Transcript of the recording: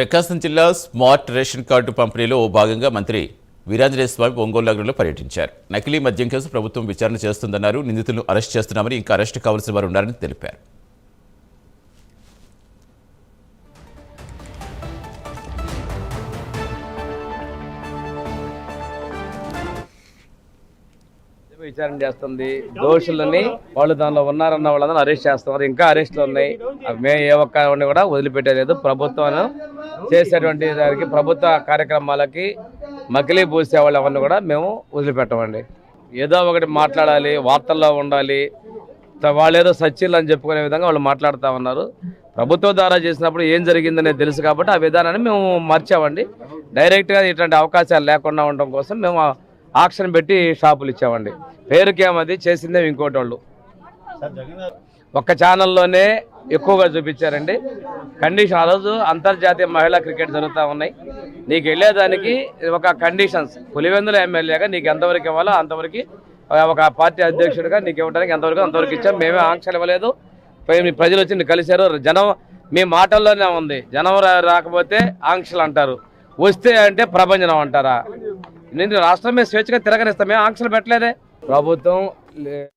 ప్రకాశం జిల్లా smart ration card పంపిణీలో ఓ భాగంగా మంత్రి వీరాంజనేయస్వామి ఒంగోలు నగరంలో పర్యటించారు. నకిలీ మద్యం కేసు ప్రభుత్వం విచారణ చేస్తుందన్నారు. నిందితులను అరెస్ట్ చేస్తున్నామని ఇంకా అరెస్ట్ కావాల్సిన వారు ఉన్నారని తెలిపారు. విచారణ చేస్తుంది? దోషులని వాళ్ళు దానిలో ఉన్నారన్న వాళ్ళందరూ అరెస్ట్ చేస్తున్నారు. ఇంకా అరెస్టులు ఉన్నాయి. మేము ఏ ఒక్క కూడా వదిలిపెట్టలేదు. ప్రభుత్వం చేసేటువంటి దానికి ప్రభుత్వ కార్యక్రమాలకి మకిలీ పూసే వాళ్ళు కూడా మేము వదిలిపెట్టమండి. ఏదో ఒకటి మాట్లాడాలి వార్తల్లో ఉండాలి. వాళ్ళు ఏదో సచ్చిల్ అని చెప్పుకునే విధంగా వాళ్ళు మాట్లాడుతూ ఉన్నారు. ప్రభుత్వం ద్వారా చేసినప్పుడు ఏం జరిగిందనేది తెలుసు కాబట్టి ఆ విధానాన్ని మేము మర్చామండి. డైరెక్ట్గా ఇట్లాంటి అవకాశాలు లేకుండా ఉండడం కోసం మేము ఆక్షన్ పెట్టి షాపులు ఇచ్చామండి. పేరుకేమది చేసిందే ఇంకోటి వాళ్ళు ఒక్క ఛానల్లోనే ఎక్కువగా చూపించారండి. కండిషన్ ఆ రోజు అంతర్జాతీయ మహిళా క్రికెట్ జరుగుతూ ఉన్నాయి. నీకు వెళ్ళేదానికి ఒక కండిషన్స్. పులివెందుల ఎమ్మెల్యేగా నీకు ఎంతవరకు ఇవ్వాలో అంతవరకు ఒక పార్టీ అధ్యక్షుడిగా నీకు ఇవ్వడానికి ఎంతవరకు అంతవరకు ఇచ్చాం. మేమే ఆంక్షలు ఇవ్వలేదు. ప్రజలు వచ్చి కలిశారు. జనం మీ మాటల్లోనే ఉంది. జనం రాకపోతే ఆంక్షలు అంటారు. వస్తే అంటే ప్రభంజనం అంటారా? నేను రాష్ట్రం మీద స్వేచ్ఛగా తిరగనిస్తాం ఆంక్షలు పెట్టలేదే. ప్రభుత్వం లే-